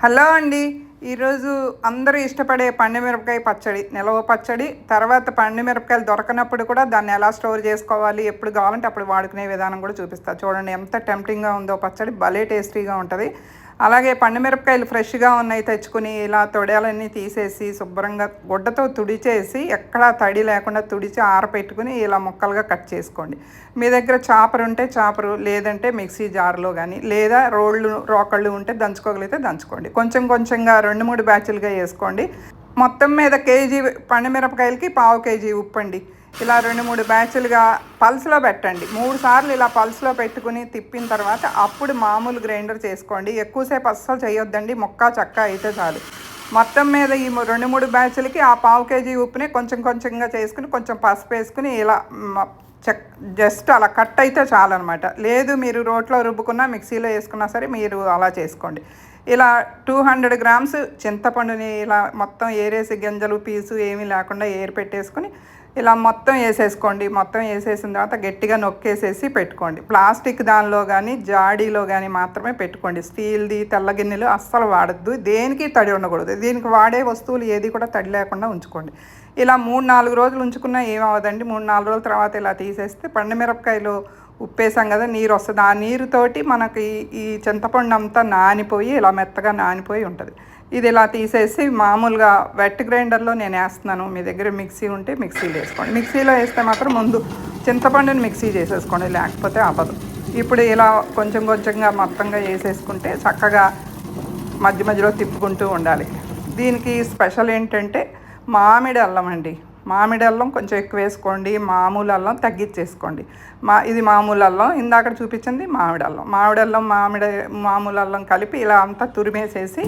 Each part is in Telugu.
హలో అండి. ఈరోజు అందరూ ఇష్టపడే పండు మిరపకాయ పచ్చడి నిలవ పచ్చడి తర్వాత పండు మిరపకాయలు దొరకనప్పుడు కూడా దాన్ని ఎలా స్టోర్ చేసుకోవాలి ఎప్పుడు కావాలంటే అప్పుడు వాడుకునే విధానం కూడా చూపిస్తా. చూడండి ఎంత టెంప్టింగ్గా ఉందో పచ్చడి భలే టేస్టీగా ఉంటుంది. అలాగే పండు మిరపకాయలు ఫ్రెష్గా ఉన్నాయి తెచ్చుకుని ఇలా తొడలన్నీ తీసేసి శుభ్రంగా గుడ్డతో తుడిచేసి ఎక్కడా తడి లేకుండా తుడిచి ఆరపెట్టుకుని ఇలా ముక్కలుగా కట్ చేసుకోండి. మీ దగ్గర చాపరు ఉంటే చాపరు లేదంటే మిక్సీ జార్లో కానీ లేదా రోళ్ళు రోకళ్ళు ఉంటే దంచుకోగలిగితే దంచుకోండి. కొంచెం కొంచెంగా రెండు మూడు బ్యాచ్లుగా వేసుకోండి. మొత్తం మీద కేజీ పండు మిరపకాయలకి పావు కేజీ ఉప్పు అండి ఇలా రెండు మూడు బ్యాచ్లుగా పల్స్లో పెట్టండి. మూడు సార్లు ఇలా పల్స్లో పెట్టుకుని తిప్పిన తర్వాత అప్పుడు మామూలు గ్రైండర్ చేసుకోండి. ఎక్కువసేపు అస్సలు చేయొద్దండి. మొక్క చక్క అయితే చాలు. మొత్తం మీద ఈ రెండు మూడు బ్యాచ్లకి ఆ పావు కేజీ ఉప్పుని కొంచెం కొంచెంగా చేసుకుని కొంచెం పసుపు వేసుకుని ఇలా చెక్ జస్ట్ అలా కట్ అయితే చాలన్నమాట లేదు మీరు రోట్లో రుబ్బుకున్నా మిక్సీలో వేసుకున్నా సరే మీరు అలా చేసుకోండి. ఇలా టూ హండ్రెడ్ గ్రామ్స్ చింతపండుని ఇలా మొత్తం ఏరేసి గింజలు పీసు ఏమీ లేకుండా ఏరి పెట్టేసుకుని ఇలా మొత్తం వేసేసుకోండి. మొత్తం వేసేసిన తర్వాత గట్టిగా నొక్కేసేసి పెట్టుకోండి. ప్లాస్టిక్ దానిలో కానీ జాడీలో కానీ మాత్రమే పెట్టుకోండి. స్టీల్ది తెల్ల గిన్నెలు అస్సలు వాడద్దు. దేనికి తడి ఉండకూడదు. దీనికి వాడే వస్తువులు ఏది కూడా తడి లేకుండా ఉంచుకోండి. ఇలా మూడు నాలుగు రోజులు ఉంచుకున్నా ఏమవదండి మూడు నాలుగు రోజుల తర్వాత ఇలా తీసేస్తే పండు మిరపకాయలు ఉప్పేసాం కదా నీరు వస్తుంది. ఆ నీరుతోటి మనకి ఈ చింతపండు అంతా నానిపోయి ఇలా మెత్తగా నానిపోయి ఉంటుంది. ఇది ఇలా తీసేసి మామూలుగా వెట్ గ్రైండర్లో నేను వేస్తున్నాను. మీ దగ్గర మిక్సీ ఉంటే మిక్సీలో వేసుకోండి మిక్సీలో వేస్తే మాత్రం ముందు చింతపండుని మిక్సీ చేసేసుకోండి. లేకపోతే అవ్వదు. ఇప్పుడు ఇలా కొంచెం కొంచెంగా మొత్తంగా వేసేసుకుంటే చక్కగా మధ్య మధ్యలో తిప్పుకుంటూ ఉండాలి. దీనికి స్పెషల్ ఏంటంటే మామిడి అల్లం అండి. మామిడి అల్లం కొంచెం ఎక్కువ వేసుకోండి మామూలు అల్లం తగ్గించేసుకోండి. మా ఇది మామూలు అల్లం ఇందాక చూపించింది మామిడి అల్లం మామిడి అల్లం మామిడి మామూలు అల్లం కలిపి ఇలా అంతా తురిమేసేసి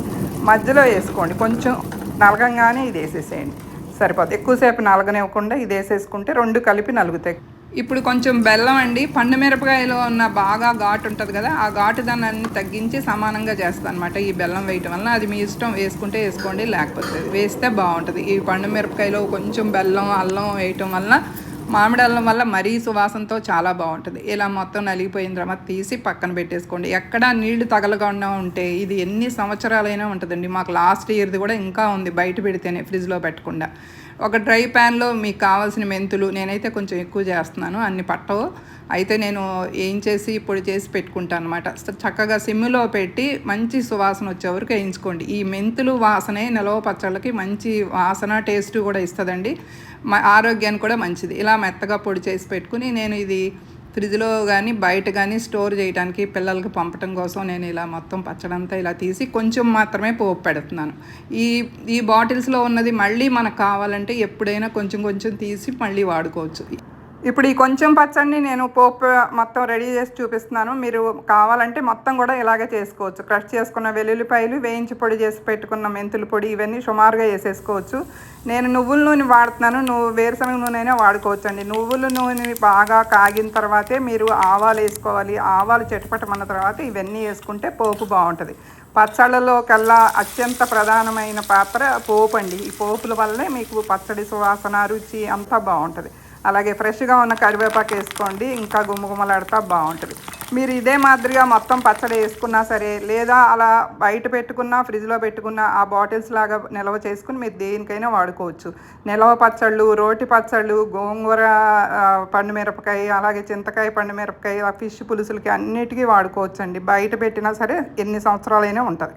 మధ్యలో వేసుకోండి. కొంచెం నలగంగానే ఇది వేసేసేయండి. సరిపోతుంది ఎక్కువసేపు నలగనివ్వకుండా ఇది వేసేసుకుంటే రెండు కలిపి నలుగుతాయి. ఇప్పుడు కొంచెం బెల్లం అండి. పండు మిరపకాయలో ఉన్న బాగా ఘాటు ఉంటుంది కదా ఆ ఘాటు దాన్ని తగ్గించి సమానంగా చేస్తాను అనమాట ఈ బెల్లం వేయటం వల్ల అది మీ ఇష్టం వేసుకుంటే వేసుకోండి లేకపోతే వేస్తే బాగుంటుంది. ఈ పండు మిరపకాయలో కొంచెం బెల్లం అల్లం వేయటం వల్ల మామిడి అల్లం వల్ల మరీ సువాసనతో చాలా బాగుంటుంది. ఇలా మొత్తం నలిగిపోయిన తర్వాత తీసి పక్కన పెట్టేసుకోండి. ఎక్కడ నీళ్ళు తగలకుండా ఉంటే ఇది ఎన్ని సంవత్సరాలైనా ఉంటుందండి. మాకు లాస్ట్ ఇయర్ది కూడా ఇంకా ఉంది బయట పెడితేనే ఫ్రిడ్జ్లో పెట్టకుండా. ఒక డ్రై ప్యాన్లో మీకు కావాల్సిన మెంతులు నేనైతే కొంచెం ఎక్కువ చేస్తున్నాను అన్ని పట్టవు. అయితే నేను ఏం చేసి పొడి చేసి పెట్టుకుంటాను అనమాట చక్కగా సిమ్లో పెట్టి మంచి సువాసన వచ్చే వరకు వేయించుకోండి. ఈ మెంతులు వాసనే నిలవ పచ్చళ్ళకి మంచి వాసన టేస్ట్ కూడా ఇస్తుందండి. మ- ఆరోగ్యానికి కూడా మంచిది. ఇలా మెత్తగా పొడి చేసి పెట్టుకుని నేను ఇది ఫ్రిడ్జ్లో కానీ బయట కానీ స్టోర్ చేయడానికి పిల్లలకి పంపటం కోసం నేను ఇలా మొత్తం పచ్చడంతా ఇలా తీసి కొంచెం మాత్రమే పోపు పెడుతున్నాను. ఈ ఈ బాటిల్స్లో ఉన్నది మళ్ళీ మనకు కావాలంటే ఎప్పుడైనా కొంచెం కొంచెం తీసి మళ్ళీ వాడుకోవచ్చు. ఇప్పుడు ఈ కొంచెం పచ్చడిని నేను పోపు మొత్తం రెడీ చేసి చూపిస్తున్నాను. మీరు కావాలంటే మొత్తం కూడా ఇలాగే చేసుకోవచ్చు. క్రష్ చేసుకున్న వెల్లుల్లిపాయలు వేయించి పొడి చేసి పెట్టుకున్న మెంతుల పొడి ఇవన్నీ సుమారుగా వేసేసుకోవచ్చు. నేను నువ్వుల నూనె వాడుతున్నాను. నువ్వు వేరుశనగ నూనె అయినా వాడుకోవచ్చు అండి నువ్వుల నూనె బాగా కాగిన తర్వాతే మీరు ఆవాలు వేసుకోవాలి. ఆవాలు చెట్టుపట్టమన్న తర్వాత ఇవన్నీ వేసుకుంటే పోపు బాగుంటుంది. పచ్చళ్ళలో కల్లా అత్యంత ప్రధానమైన పాత్ర పోపు అండి. ఈ పోపుల వల్లే మీకు పచ్చడి సువాసన రుచి అంతా బాగుంటుంది. అలాగే ఫ్రెష్గా ఉన్న కరివేపాకు వేసుకోండి ఇంకా గుమ్మగుమ్మలాడుతా బాగుంటుంది. మీరు ఇదే మాదిరిగా మొత్తం పచ్చడి వేసుకున్నా సరే లేదా అలా బయట పెట్టుకున్నా ఫ్రిడ్జ్లో పెట్టుకున్న ఆ బాటిల్స్ లాగా నిల్వ చేసుకుని మీరు దేనికైనా వాడుకోవచ్చు. నిల్వ పచ్చళ్ళు రోటి పచ్చళ్ళు గోంగూర పండు మిరపకాయ అలాగే చింతకాయ పండు మిరపకాయ ఫిష్ పులుసులకి అన్నిటికీ వాడుకోవచ్చు అండి బయట పెట్టినా సరే ఎన్ని సంవత్సరాలైనా ఉంటుంది.